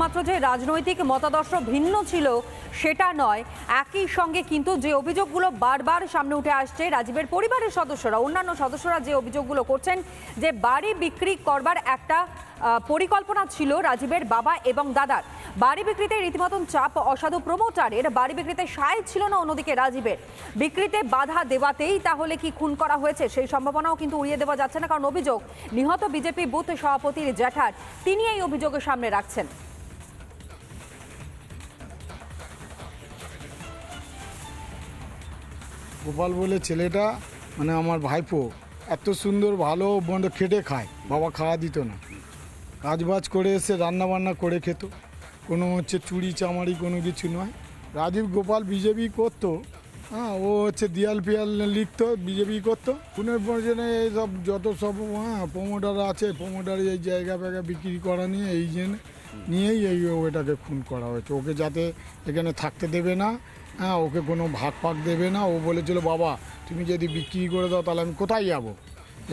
শুধুমাত্র যে রাজনৈতিক মতাদর্শ ভিন্ন ছিল, সেটা নয়, একই সঙ্গে কিন্তু যে অভিযোগগুলো বারবার সামনে উঠে আসছে, রাজীবের পরিবারের সদস্যরা, অন্যান্য সদস্যরা যে অভিযোগগুলো করছেন, যে বাড়ি বিক্রি করবার একটা পরিকল্পনা ছিল রাজীবের বাবা এবং দাদার। বাড়ি বিক্রিতে রীতিমতন চাপ, অসাধু প্রমোটারের, বাড়ি বিক্রিতে সায় ছিল না অন্যদিকে রাজীবের। বিক্রিতে বাধা দেওয়াতেই তাহলে কি খুন করা হয়েছে, সেই সম্ভাবনাও কিন্তু উড়িয়ে দেওয়া যাচ্ছে না, কারণ অভিযোগ, নিহত বিজেপি বুথ সভাপতির জ্যাঠার, তিনি এই অভিযোগের সামনে রাখছেন। গোপাল বলে, ছেলেটা মানে আমার ভাইপো, এত সুন্দর, ভালো বন্ধ খেটে খায়। বাবা খাওয়া দিত না। কাজ বাজ করে এসে রান্না বান্না করে খেত। কোনো হচ্ছে চুরি, চামারি, কোনো কিছু নয়। রাজীব গোপাল বিজেপি করতো। হ্যাঁ ও হচ্ছে দিয়াল ফিয়াল লিখতো, বিজেপি করতো। পুনের প্রয়োজনে এইসব যত সব হ্যাঁ প্রোমোটার আছে, প্রমোটার এই জায়গা ফ্যাগা বিক্রি করা নিয়ে, এই জন্য নিয়েই এই ওটাকে খুন করা হয়েছে। ওকে যাতে এখানে থাকতে দেবে না। হ্যাঁ ওকে কোনো ভাগ ফাগ দেবে না। ও বলেছিল, বাবা, তুমি যদি বিক্রি করে দাও, তাহলে আমি কোথায় যাব?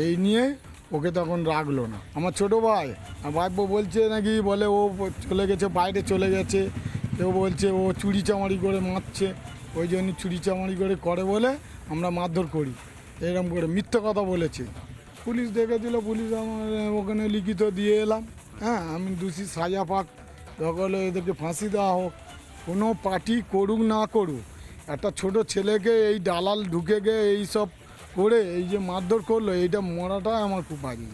এই নিয়ে ওকে তখন রাখল না। আমার ছোট ভাই ভাইপো বলছে নাকি, বলে ও চলে গেছে, বাইরে চলে গেছে। কেউ বলছে, ও চুরি চামারি করে মারছে। ওই জন্য চুরি চামারি করে করে বলে আমরা মারধর করি। এরকম করে মিথ্যে কথা বলেছে। পুলিশ দেখেছিল, পুলিশ আমার ওখানে লিখিত দিয়ে এলাম। হ্যাঁ আমি দোষী সাজা পাক দখল এদেরকে ফাঁসি দেওয়া হোক। কোনো পার্টি করুক না করুক একটা ছোট ছেলেকে এই দালাল ঢুকে গিয়ে এই সব করে এই যে মারধর করল এইটা মরাটা আমার খুব বাজে।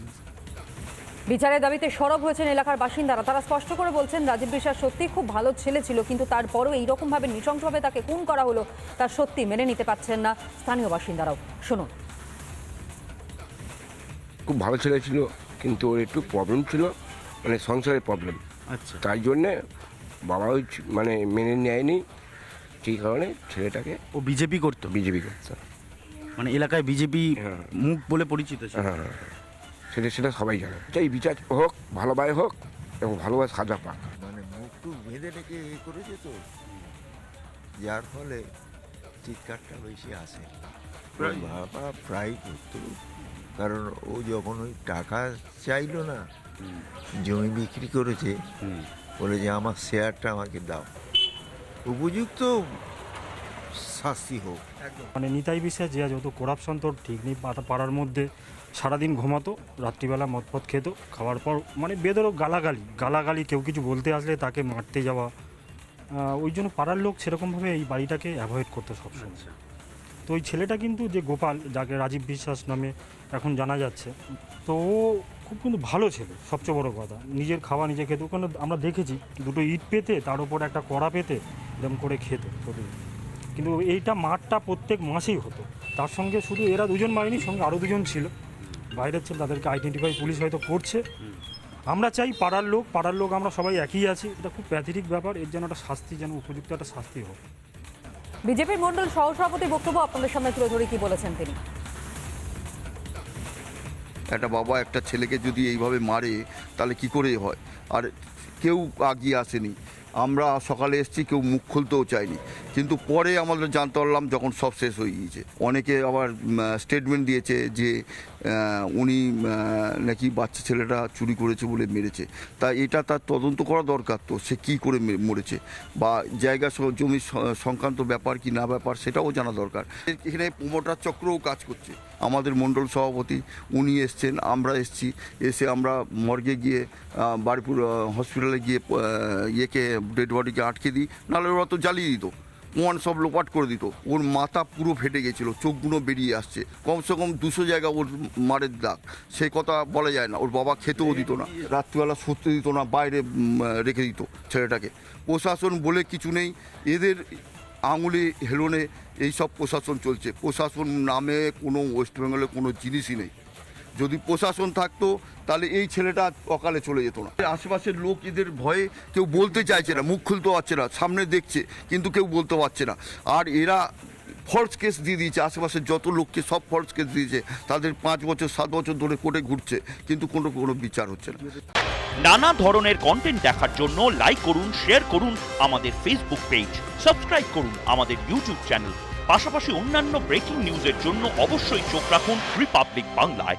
বিচারের দাবিতে সরব হয়েছেন এলাকার বাসিন্দারা। তারা স্পষ্ট করে বলছেন রাজীব বিশ্বাস সত্যি খুব ভালো ছেলে ছিল কিন্তু তারপরও এইরকম ভাবে নৃশংসভাবে তাকে খুন করা হলো তার সত্যি মেনে নিতে পারছেন না স্থানীয় বাসিন্দারাও। শুনুন। খুব ভালো ছেলে ছিল কিন্তু ওর একটু প্রবলেম ছিল মানে সংসারের প্রবলেম আচ্ছা। তাই জন্যে বাবা ওই মানে মেনে নেয়নি সেই কারণে ছেলেটাকে ও বিজেপি করতো? বিজেপি করতে। মানে এলাকায় বিজেপি হ্যাঁ। মুখ বলে পরিচিত ছিল? হ্যাঁ হ্যাঁ, হ্যাঁ। সেটা সেটা সবাই জানে। চাই বিচার হোক ভালোভাবে হোক এবং ভালোভাবে সাজা পাক। মানে মুখ টুক বেঁধে রেখে এ করেছে তো। যার ফলে চিৎকারটা বেশি আসে। বাবা প্রায় করতো। কারণ ও যখন ওই টাকা চাইলো না জমি বিক্রি করেছে বলে যে আমার শেয়ারটা আমাকে দাও। উপযুক্ত শাস্তি হোক। মানে নিতাই বিশ্বাস যে যত করাপশন তোর ঠিক নেই পাড়ার মধ্যে সারাদিন ঘুমাতো রাত্রিবেলা মদ ফদ খেতো খাওয়ার পর মানে বেদরও গালাগালি গালাগালি কেউ কিছু বলতে আসলে তাকে মারতে যাওয়া ওই জন্য পাড়ার লোক সেরকমভাবে এই বাড়িটাকে অ্যাভয়েড করতো সবসময়। তো ওই ছেলেটা কিন্তু যে গোপাল যাকে রাজীব বিশ্বাস নামে এখন জানা যাচ্ছে তো ও খুব কিন্তু ভালো ছেলে, সবচেয়ে বড় কথা। নিজের খাওয়া নিজে খেত, ওখানে আমরা দেখেছি, দুটো ইট পেতে, তার উপর একটা কড়া পেতে, এরকম করে খেত প্রতিদিন কিন্তু এইটা মাঠটা প্রত্যেক মাসেই হতো। তার সঙ্গে শুধু এরা দুজন মারেনি, সঙ্গে আরও দুজন ছিল। বাইরের ছিল, তাদেরকে আইডেন্টিফাই পুলিশ হয়তো করছে। আমরা চাই পাড়ার লোক পাড়ার লোক আমরা সবাই একই আছি। এটা খুব প্যাথেটিক ব্যাপার, এর যেন একটা শাস্তি যেন, উপযুক্ত একটা শাস্তি হোক। বিজেপির মন্ডল সহসভাপতি বক্তব্য আপনাদের সামনে তুলে ধরে, কি বলেছেন তিনি? একটা বাবা, একটা ছেলেকে যদি এইভাবে মারে, তাহলে কি করে হয়? আর কেউ আগিয়ে আসেনি। আমরা সকালে এসেছি, কেউ মুখ খুলতেও চাইনি। কিন্তু পরে আমাদের জানতে পারলাম যখন সব শেষ হয়ে গিয়েছে। অনেকে আবার স্টেটমেন্ট দিয়েছে যে উনি নাকি বাচ্চা ছেলেটা চুরি করেছে বলে মেরেছে। তা এটা তার তদন্ত করা দরকার তো, সে কী করে মরেছে? বা জায়গা জমি সংক্রান্ত ব্যাপার কি না ব্যাপার সেটাও জানা দরকার। এখানে প্রমোটার চক্রও কাজ করছে। আমাদের মণ্ডল সভাপতি, উনি এসছেন, আমরা এসছি। এসে আমরা মর্গে গিয়ে বারিপুর হসপিটালে গিয়ে ইয়েকে ডেড বডিকে আটকে দিই, নাহলে ওরা তো জ্বালিয়ে দিত। ওয়ান সব লোপাট করে দিত। ওর মাথা পুরো ফেটে গেছিল চোখগুলো বেরিয়ে আসছে। কমসে কম দুশো জায়গা ওর মারের দাগ। সেই কথা বলা যায় না, ওর বাবা খেতেও দিত না, রাত্রিবেলা সত্যি দিত না, বাইরে রেখে দিত ছেলেটাকে। প্রশাসন বলে কিছু নেই, এদের আঙুলে হেলনে এইসব প্রশাসন চলছে। প্রশাসন নামে কোনো ওয়েস্ট বেঙ্গলে কোনো জিনিসই নেই। যদি প্রশাসন থাকতো, তাহলে এই ছেলেটা অকালে চলে যেত না। আশেপাশের লোক এদের ভয়ে কেউ বলতে চাইছে না, মুখ খুলতে পারছে না, সামনে দেখছে, কিন্তু কেউ বলতে পারছে না। আর এরা ফলস কেস দিয়ে দিয়েছে, আশেপাশের যত লোককে সব ফলস কেস দিয়েছে, তাদের পাঁচ বছর, সাত বছর ধরে কোর্টে ঘুরছে, কিন্তু কোনো কোনো বিচার হচ্ছে না। নানা ধরনের কন্টেন্ট দেখার জন্য লাইক করুন শেয়ার করুন আমাদের ফেসবুক পেজ সাবস্ক্রাইব করুন আমাদের ইউটিউব চ্যানেল পাশাপাশি অন্যান্য ব্রেকিং নিউজের জন্য অবশ্যই চোখ রাখুন রিপাবলিক বাংলায়